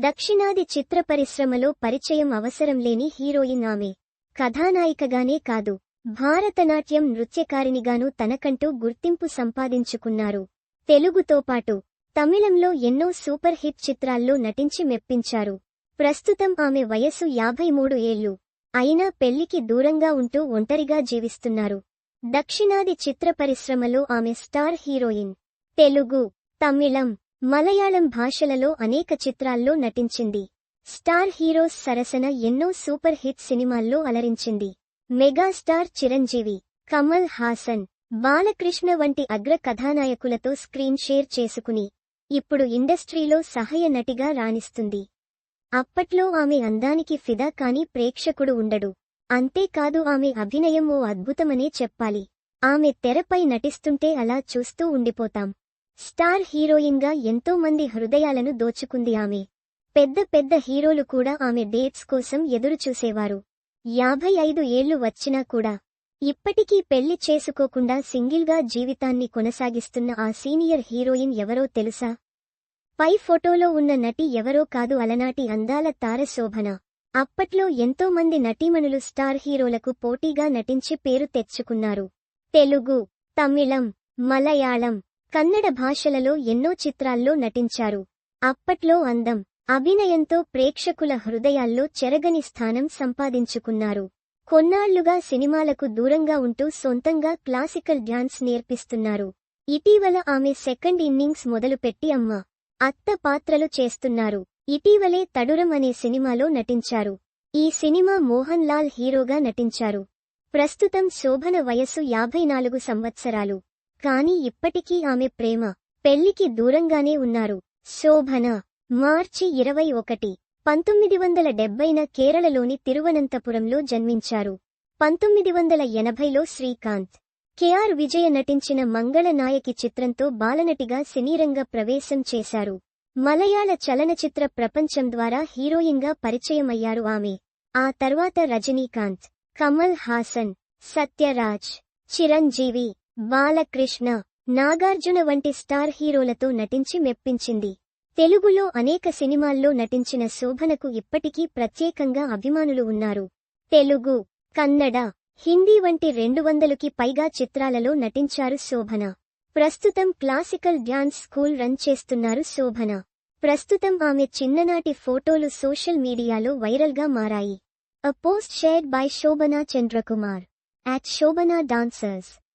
దక్షిణాది చిత్ర పరిశ్రమలో పరిచయం అవసరం లేని హీరోయిన్ ఆమె. కథానాయికగానే కాదు భారతనాట్యం నృత్యకారినిగాను తనకంటూ గుర్తింపు సంపాదించుకున్నారు. తెలుగుతో పాటు తమిళంలో ఎన్నో సూపర్ హిట్ చిత్రాల్లో నటించి మెప్పించారు. ప్రస్తుతం ఆమె వయసు యాభై మూడు ఏళ్ళు అయినా పెళ్ళికి దూరంగా ఉంటూ ఒంటరిగా జీవిస్తున్నారు. దక్షిణాది చిత్ర పరిశ్రమలో ఆమె స్టార్ హీరోయిన్. తెలుగు తమిళం మలయాళం భాషలలో అనేక చిత్రాల్లో నటించింది. స్టార్ హీరోస్ సరసన ఎన్నో సూపర్ హిట్ సినిమాల్లో అలరించింది. మెగాస్టార్ చిరంజీవి కమల్ హాసన్ బాలకృష్ణ వంటి అగ్ర కథానాయకులతో స్క్రీన్ షేర్ చేసుకుని ఇప్పుడు ఇండస్ట్రీలో సహాయ నటిగా రాణిస్తుంది. అప్పట్లో ఆమె అందానికి ఫిదా కాని ప్రేక్షకుడు ఉండడు. అంతేకాదు ఆమె అభినయం ఓ అద్భుతమనే చెప్పాలి. ఆమె తెరపై నటిస్తుంటే అలా చూస్తూ ఉండిపోతాం. స్టార్ హీరోయిన్గా ఎంతో మంది హృదయాలను దోచుకుంది ఆమె. పెద్ద పెద్ద హీరోలు కూడా ఆమె డేట్స్ కోసం ఎదురుచూసేవారు యాభై ఐదు ఏళ్ళు వచ్చినా కూడా ఇప్పటికీ పెళ్ళి చేసుకోకుండా సింగిల్గా జీవితాన్ని కొనసాగిస్తున్న ఆ సీనియర్ హీరోయిన్ ఎవరో తెలుసా? పై ఫోటోలో ఉన్న నటి ఎవరో కాదు అలనాటి అందాల తార శోభన. అప్పట్లో ఎంతో మంది నటీమణులు స్టార్ హీరోలకు పోటీగా నటించి పేరు తెచ్చుకున్నారు. తెలుగు తమిళం మలయాళం కన్నడ భాషలలో ఎన్నో చిత్రాల్లో నటించారు. అప్పట్లో అందం అభినయంతో ప్రేక్షకుల హృదయాల్లో చెరగని స్థానం సంపాదించుకున్నారు. కొన్నాళ్ళుగా సినిమాలకు దూరంగా ఉంటూ సొంతంగా క్లాసికల్ డ్యాన్స్ నేర్పిస్తున్నారు. ఇటీవల ఆమె సెకండ్ ఇన్నింగ్స్ మొదలుపెట్టి అమ్మ అత్త పాత్రలు చేస్తున్నారు. ఇటీవలే తడురం అనే సినిమాలో నటించారు. ఈ సినిమా మోహన్ లాల్ హీరోగా నటించారు. ప్రస్తుతం శోభన వయస్సు యాభై నాలుగు సంవత్సరాలు. కాని ఇప్పటికీ ఆమె ప్రేమ పెళ్ళికి దూరంగానే ఉన్నారు. శోభన మార్చి ఇరవై ఒకటి పంతొమ్మిది వందల డెబ్బైన కేరళలోని తిరువనంతపురంలో జన్మించారు. పంతొమ్మిది వందల ఎనభైలో శ్రీకాంత్ కెఆర్ విజయ నటించిన మంగళ నాయకి చిత్రంతో బాలనటిగా సినీరంగ ప్రవేశం చేశారు. మలయాళ చలనచిత్ర ప్రపంచం ద్వారా హీరోయిన్గా పరిచయమయ్యారు ఆమె. ఆ తర్వాత రజనీకాంత్ కమల్ హాసన్ సత్యరాజ్ చిరంజీవి బాలకృష్ణ నాగార్జున వంటి స్టార్ హీరోలతో నటించి మెప్పించింది. తెలుగులో అనేక సినిమాల్లో నటించిన శోభనకు ఇప్పటికీ ప్రత్యేకంగా అభిమానులు ఉన్నారు. తెలుగు కన్నడ హిందీ వంటి రెండు వందలుకి పైగా చిత్రాలలో నటించారు శోభన. ప్రస్తుతం క్లాసికల్ డ్యాన్స్ స్కూల్ రన్ చేస్తున్నారు శోభన. ప్రస్తుతం ఆమె చిన్ననాటి ఫోటోలు సోషల్ మీడియాలో వైరల్గా మారాయి. A post shared by Shobana Chandrakumar. At Shobana dancers